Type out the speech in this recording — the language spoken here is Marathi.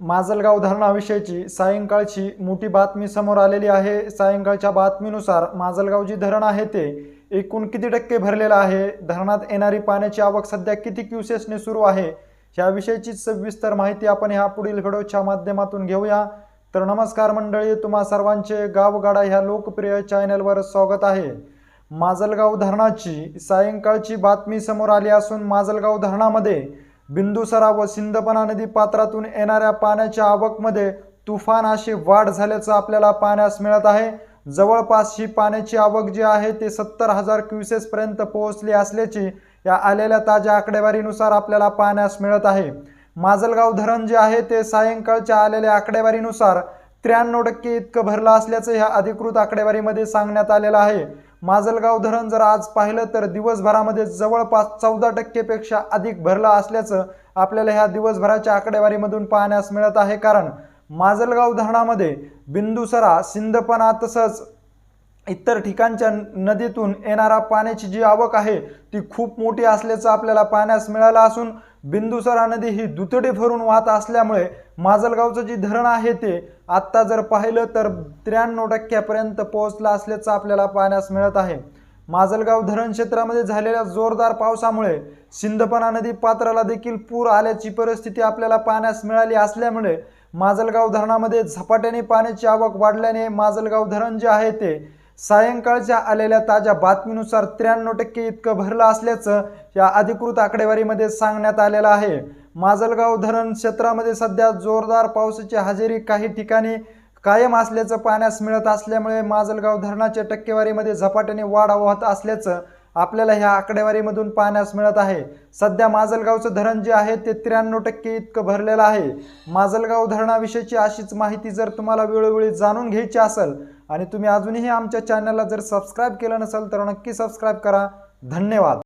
माजलगाव धरणाविषयीची सायंकाळची मोठी बातमी समोर आलेली आहे. सायंकाळच्या बातमीनुसार माजलगाव जे धरण आहे ते एकूण किती टक्के भरलेलं आहे? धरणात येणारी पाण्याची आवक सध्या किती क्युसेसने सुरू आहे? याविषयीची सविस्तर माहिती आपण ह्या पुढील व्हिडिओच्या माध्यमातून घेऊया. तर नमस्कार मंडळी तुम्हा सर्वांचे गावगाडा ह्या लोकप्रिय चॅनलवर स्वागत आहे. माजलगाव धरणाची सायंकाळची बातमी समोर आली असून माजलगाव धरणामध्ये बिंदुसरा व सिंदपना नदी पात्रातून येणाऱ्या पाण्याच्या आवकमध्ये तुफान अशी वाढ झाल्याचं आपल्याला पाहण्यास मिळत आहे. जवळपास ही पाण्याची आवक जी आहे ते सत्तर हजार क्युसेसपर्यंत पोहोचली असल्याची या आलेल्या ताज्या आकडेवारीनुसार आपल्याला पाहण्यास मिळत आहे. माजलगाव धरण जे आहे ते सायंकाळच्या आलेल्या आकडेवारीनुसार त्र्याण्णव टक्के इतकं भरलं असल्याचं ह्या अधिकृत आकडेवारीमध्ये सांगण्यात आलेलं आहे. माजलगाव धरण जर आज पाहिलं तर दिवसभरामध्ये जवळपास चौदा टक्केपेक्षा अधिक भरलं असल्याचं आपल्याला ह्या दिवसभराच्या आकडेवारीमधून पाहण्यास मिळत आहे. कारण माजलगाव धरणामध्ये बिंदुसरा सिंदपणा तसंच इतर ठिकाणच्या नदीतून येणारा पाण्याची जी आवक आहे ती खूप मोठी असल्याचं आपल्याला पाहण्यास मिळालं असून बिंदुसरा नदी ही दुतडी भरून वाहत असल्यामुळे माजलगावचं जे धरण आहे ते आत्ता जर पाहिलं तर त्र्याण्णव टक्क्यापर्यंत पोहोचलं असल्याचं आपल्याला पाहण्यास मिळत आहे. माजलगाव धरण क्षेत्रामध्ये झालेल्या जोरदार पावसामुळे सिंदपना नदी पात्राला देखील पूर आल्याची परिस्थिती आपल्याला पाहण्यास मिळाली असल्यामुळे माजलगाव धरणामध्ये झपाट्याने पाण्याची आवक वाढल्याने माजलगाव धरण जे आहे ते सायंकाळच्या आलेल्या ताज्या बातमीनुसार त्र्याण्णव टक्के इतकं भरलं असल्याचं या अधिकृत आकडेवारीमध्ये सांगण्यात आलेलं आहे. माजलगाव धरण क्षेत्रामध्ये सध्या जोरदार पावसाची हजेरी काही ठिकाणी कायम असल्याचं पाहण्यास मिळत असल्यामुळे माजलगाव धरणाच्या टक्केवारीमध्ये झपाट्याने वाढ होत असल्याचं आपल्याला ह्या आकडेवारीमधून पाहण्यास मिळत आहे. सध्या माजलगावचं धरण जे आहे ते त्र्याण्णव टक्के इतकं भरलेलं आहे. माजलगाव धरणाविषयीची अशीच माहिती जर तुम्हाला वेळोवेळी जाणून घ्यायची असेल आणि तुम्ही अजूनही आमच्या चॅनलला जर सबस्क्राईब केलं नसेल तर नक्की सबस्क्राईब करा. धन्यवाद.